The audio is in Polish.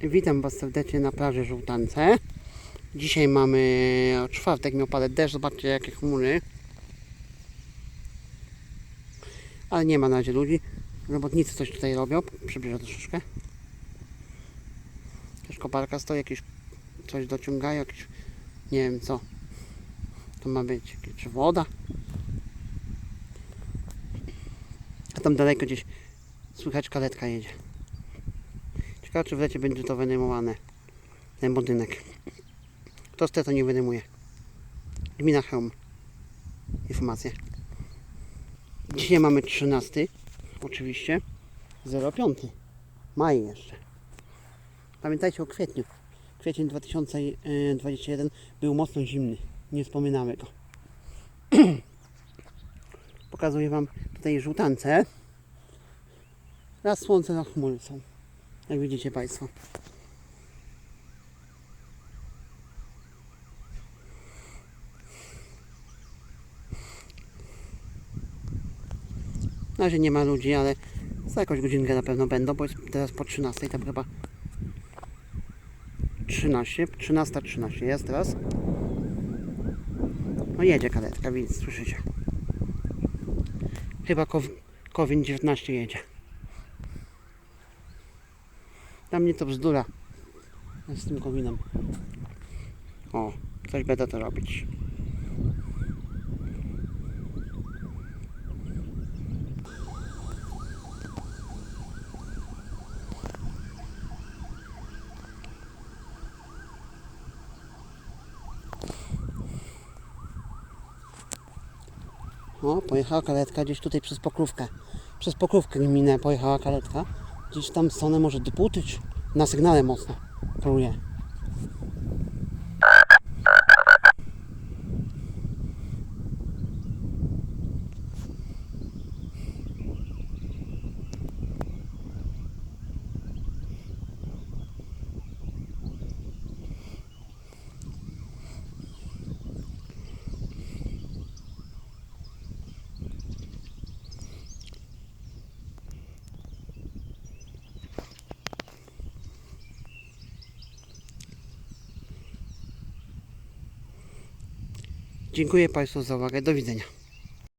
Witam Was serdecznie na plaży Żółtance. Dzisiaj mamy czwartek, miał padać deszcz, zobaczcie jakie chmury. Ale nie ma na razie ludzi. Robotnicy coś tutaj robią. Przybliżę troszeczkę. Jakaś koparka stoi, jakieś coś dociągają, jakieś nie wiem co. To ma być, czy woda. A tam daleko gdzieś słychać karetka jedzie. Czy w lecie będzie to wynajmowane. Ten budynek. Kto chce, to nie wynajmuje. Gmina Chełm. Informacje. Dzisiaj mamy 13. Oczywiście. 05. Maj jeszcze. Pamiętajcie o kwietniu. Kwiecień 2021 był mocno zimny. Nie wspominamy go. Pokazuję Wam tutaj żółtance. Raz słońce, raz chmury są. Jak widzicie Państwo. Na razie nie ma ludzi, ale za jakąś godzinkę na pewno będą, bo jest teraz po 13, tam chyba 13, 13, 13 jest teraz. No jedzie karetka, widzicie, słyszycie. Chyba Kowin 19 jedzie. Dla mnie to bzdura z tym kowinem. O, coś będę to robić. O, pojechała karetka gdzieś tutaj przez pokrówkę. Przez pokrówkę minę pojechała karetka. Gdzieś tam stronę może doputyć. Na sygnale mocno. Pruje. Dziękuję Państwu za uwagę. Do widzenia.